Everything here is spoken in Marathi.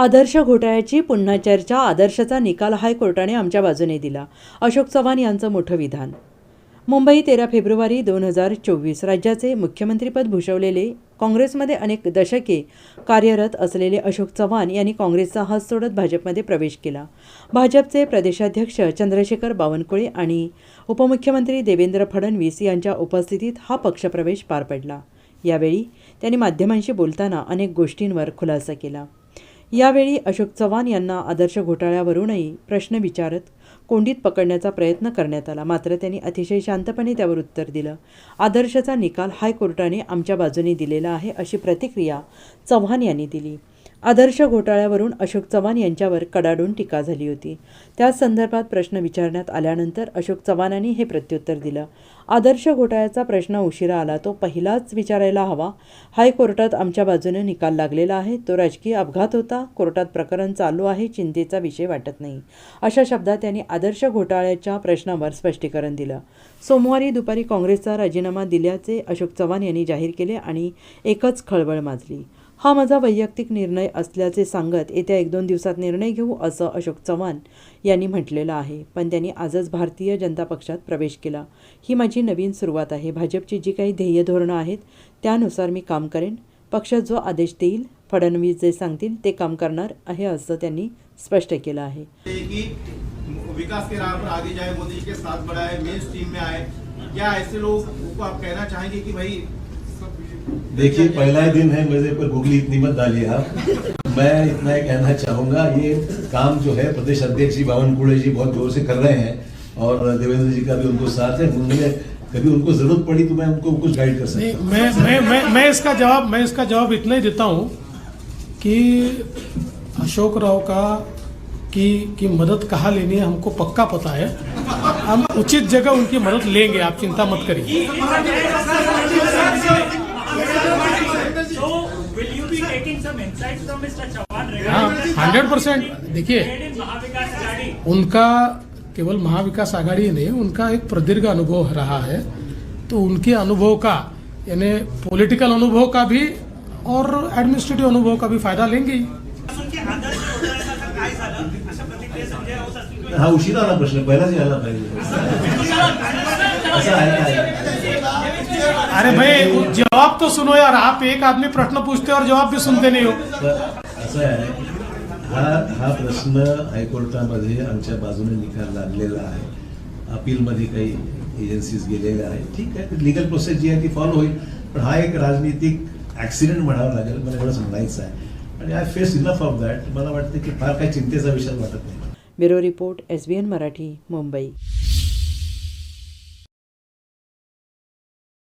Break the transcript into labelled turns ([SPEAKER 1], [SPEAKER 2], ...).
[SPEAKER 1] आदर्श घोटाळ्याची पुन्हा चर्चा आदर्शचा निकाल हायकोर्टाने आमच्या बाजूने दिला. अशोक चव्हाण यांचं मोठं विधान. मुंबई तेरा फेब्रुवारी दोन हजार चोवीस राज्याचे मुख्यमंत्रीपद भूषवलेले काँग्रेसमध्ये अनेक दशके कार्यरत असलेले अशोक चव्हाण यांनी काँग्रेसचा हात सोडत भाजपमध्ये प्रवेश केला. भाजपचे प्रदेशाध्यक्ष चंद्रशेखर बावनकुळे आणि उपमुख्यमंत्री देवेंद्र फडणवीस यांच्या उपस्थितीत हा पक्षप्रवेश पार पडला. यावेळी त्यांनी माध्यमांशी बोलताना अनेक गोष्टींवर खुलासा केला. यावेळी अशोक चव्हाण यांना आदर्श घोटाळ्यावरूनही प्रश्न विचारत कोंडीत पकडण्याचा प्रयत्न करण्यात आला. मात्र त्यांनी अतिशय शांतपणे त्यावर उत्तर दिलं. आदर्शचा निकाल हायकोर्टाने आमच्या बाजूने दिलेला आहे अशी प्रतिक्रिया चव्हाण यांनी दिली. आदर्श घोटाळ्यावरून अशोक चव्हाण यांच्यावर कडाडून टीका झाली होती. त्याच संदर्भात प्रश्न विचारण्यात आल्यानंतर अशोक चव्हाणांनी हे प्रत्युत्तर दिलं. आदर्श घोटाळ्याचा प्रश्न उशिरा आला तो पहिलाच विचारायला हवा. हायकोर्टात आमच्या बाजूने निकाल लागलेला आहे. तो राजकीय अपघात होता. कोर्टात प्रकरण चालू आहे चिंतेचा विषय वाटत नाही. अशा शब्दात त्यांनी आदर्श घोटाळ्याच्या प्रश्नावर स्पष्टीकरण दिलं. सोमवारी दुपारी काँग्रेसचा राजीनामा दिल्याचे अशोक चव्हाण यांनी जाहीर केले आणि एकच खळबळ माजली. हा माझा वैयक्तिक निर्णय असल्याचे सांगत येत्या एक दोन दिवसात निर्णय घेऊ असं अशोक चव्हाण यांनी म्हटलेलं आहे. पण त्यांनी आजच भारतीय जनता पक्षात प्रवेश केला. ही माझी नवीन सुरुवात आहे. भाजपची जी काही ध्येय धोरणं आहेत त्यानुसार मी काम करेन. पक्ष जो आदेश देईल फडणवीस जे सांगतील ते काम करणार आहे असं त्यांनी स्पष्ट केलं आहे.
[SPEAKER 2] विकास के राह पर आगे जाए मोदी जी के साथ बढ़ाए मेन स्ट्रीम में आए। क्या ऐसे लोग को आप कहना चाहेंगे कि भाई
[SPEAKER 3] देखिए, पहला ही दिन है, मेरे पर गुगली इतनी मत डालिए आप। मैं इतना ही कहना चाहूँगा, ये काम जो है, प्रदेश अध्यक्ष जी बावन बावनकुड़े जी बहुत ज़ोर से कर रहे हैं और देवेंद्र जी का भी उनको साथ है। उन्होंने कभी उनको ज़रूरत पड़ी तो मैं उनको कुछ गाइड कर सकता
[SPEAKER 4] मैं मैं मैं मैं इसका जवाब, मैं इसका जवाब इतना ही देता हूँ कि अशोक राव का की की मदद कहाँ लेनी है, हमको पक्का पता है। हम उचित जगह उनकी मदद लेंगे, आप चिंता मत करिए। हंड्रेड परसेंट देखिए? उनका केवल महाविकास आघाड़ी ही नहीं उनका एक प्रदीर्घ अनुभव रहा है तो उनके अनुभव का यानी पॉलिटिकल अनुभव का भी और एडमिनिस्ट्रेटिव अनुभव का भी फ़ायदा लेंगे ही
[SPEAKER 3] हा उशिरा आला प्रश्न पहिलाच यायला पाहिजे असं आहे काय
[SPEAKER 4] अरे भाई जवाब तो सुनो यार आप एक आदमी प्रश्न पूछते हो और जवाब भी सुनते नहीं हो।
[SPEAKER 3] असं आहे हा हा प्रश्न हायकोर्टामध्ये आमच्या बाजूने निकाल लागलेला आहे. अपीलमध्ये काही एजन्सीज गेलेल्या आहेत. ठीक आहे लिगल प्रोसेस जी आहे ती फॉलो होईल. पण हा एक राजनीतिक ऍक्सिडेंट म्हणावा लागेल मला एवढंच म्हणायचं आहे. आणि I face enough of that मला वाटतं की फार काही चिंतेचा विषय वाटत नाही.
[SPEAKER 1] Bureau report S B N Marathi Mumbai.